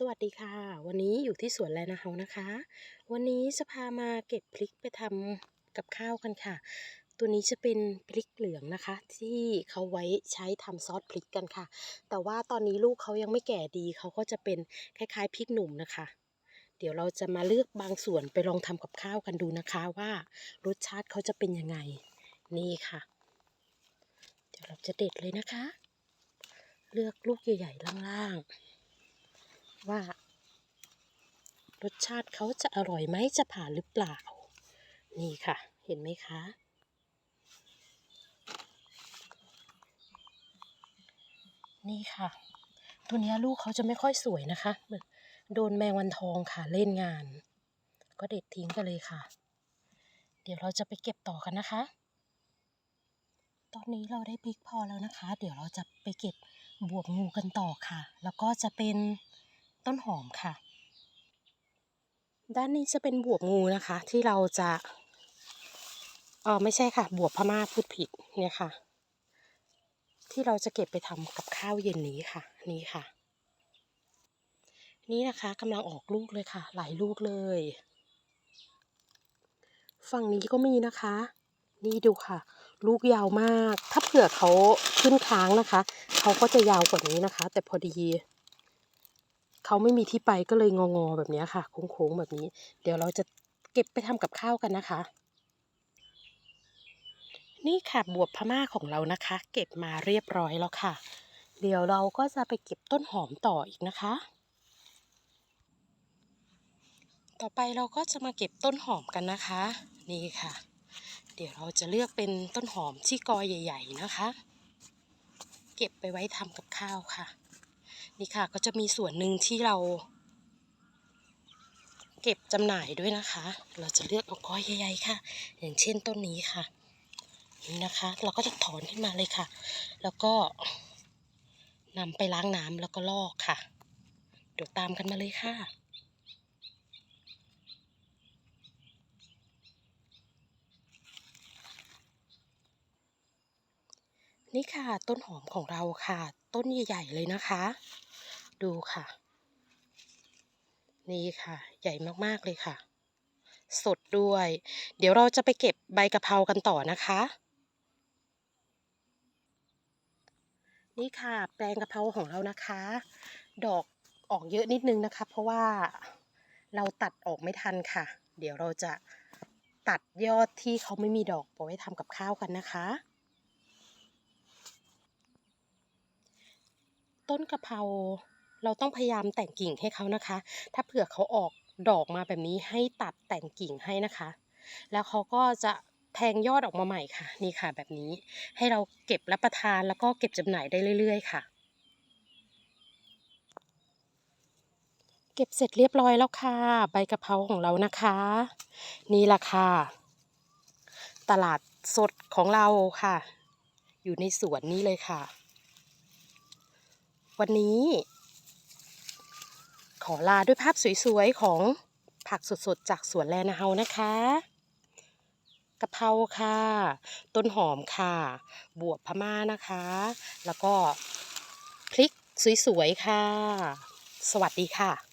สวัสดีค่ะ วันนี้อยู่ที่สวนแลนาเฮานะคะ วันนี้จะพามาเก็บพริกไปทำกับข้าวกันค่ะ ตัวนี้จะเป็นพริกเหลืองนะคะ ที่เขาไว้ใช้ทำซอสพริกกันค่ะ แต่ว่าตอนนี้ลูกเขายังไม่แก่ดีเขาก็จะเป็นคล้ายๆพริกหนุ่มนะคะ เดี๋ยวเราจะมาเลือกบางส่วนไปลองทำกับข้าวกันดูนะคะว่ารสชาติเขาจะเป็นยังไงนี่ค่ะ เดี๋ยวเราจะเด็ดเลยนะคะ เลือกลูกใหญ่ๆล่างๆ ว่ารสชาติเขาจะอร่อยไหมจะผ่านหรือเปล่า นี่ค่ะ เห็นไหมคะ นี่ค่ะ ตัวนี้ลูกเขาจะไม่ค่อยสวยนะคะโดนแมงวันทองค่ะเล่นงาน ก็เด็ดทิ้งไปเลยค่ะ เดี๋ยวเราจะไปเก็บต่อกันนะคะ ตอนนี้เราได้พริกพอแล้วนะคะ เดี๋ยวเราจะไปเก็บบวบงูกันต่อค่ะ แล้วก็จะเป็น ต้นหอมค่ะ ด้านนี้จะเป็นบวบงูนะคะ ที่เราจะเออไม่ใช่ค่ะ บวบพม่าพูดผิดเนี่ยค่ะ ที่เราจะเก็บไปทำกับข้าวเย็นนี้ค่ะ นี่ค่ะ นี่นะคะกำลังออกลูกเลยค่ะ หลายลูกเลย ฝั่งนี้ก็มีนะคะ นี่ดูค่ะ ลูกยาวมาก ถ้าเผื่อเขาขึ้นค้างนะคะ เขาก็จะยาวกว่านี้นะคะ แต่พอดี เขาไม่มีที่ไปก็เลยงอๆแบบนี้ค่ะ โค้งๆแบบนี้ เดี๋ยวเราจะเก็บไปทำกับข้าวกันนะคะ นี่ค่ะบวบพม่าของเรานะคะ เก็บมาเรียบร้อยแล้วค่ะ เดี๋ยวเราก็จะไปเก็บต้นหอมต่ออีกนะคะ ต่อไปเราก็จะมาเก็บต้นหอมกันนะคะ นี่ค่ะ เดี๋ยวเราจะเลือกเป็นต้นหอมที่กอใหญ่ ๆนะคะ เก็บไปไว้ทำกับข้าวค่ะ นี่ค่ะก็จะมีส่วนหนึ่งที่เรา เก็บจำหน่ายด้วยนะคะ เราจะเลือกเอากอใหญ่ๆค่ะ อย่างเช่นต้นนี้ค่ะ นี่นะคะ เราก็จะถอนขึ้นมาเลยค่ะ แล้วก็นำไปล้างน้ำแล้วก็ลอกค่ะ เดี๋ยวตามกันมาเลยค่ะ นี่ค่ะ ต้นหอมของเราค่ะ ต้นใหญ่ๆเลยนะคะ ดูค่ะ นี่ค่ะ ใหญ่มากๆเลยค่ะ สดด้วย เดี๋ยวเราจะไปเก็บใบกะเพรากันต่อนะคะ นี่ค่ะ แปลงกะเพราของเรานะคะ ดอกออกเยอะนิดนึงนะคะ เพราะว่าเราตัดออกไม่ทันค่ะ เดี๋ยวเราจะตัดยอดที่เขาไม่มีดอกเอาไว้ทำกับข้าวกันนะคะ ต้นกะเพราเราต้องพยายามแต่งกิ่งให้เขานะคะ ถ้าเผื่อเขาออกดอกมาแบบนี้ให้ตัดแต่งกิ่งให้นะคะ แล้วเขาก็จะแทงยอดออกมาใหม่ค่ะ นี่ค่ะแบบนี้ให้เราเก็บรับประทานแล้วก็เก็บจำหน่ายได้เรื่อย ๆ ค่ะ เก็บเสร็จเรียบร้อยแล้วค่ะ ใบกะเพราของเรานะคะ นี่แหละค่ะ ตลาดสดของเราค่ะ อยู่ในสวนนี้เลยค่ะ วันนี้ ขอลาด้วยภาพสวยๆ ของผักสดๆ จากสวนแลนาเฮานะคะกะเพราค่ะ ต้นหอมค่ะ บวบพม่านะคะ แล้วก็พริกสวยๆ ค่ะ สวัสดีค่ะ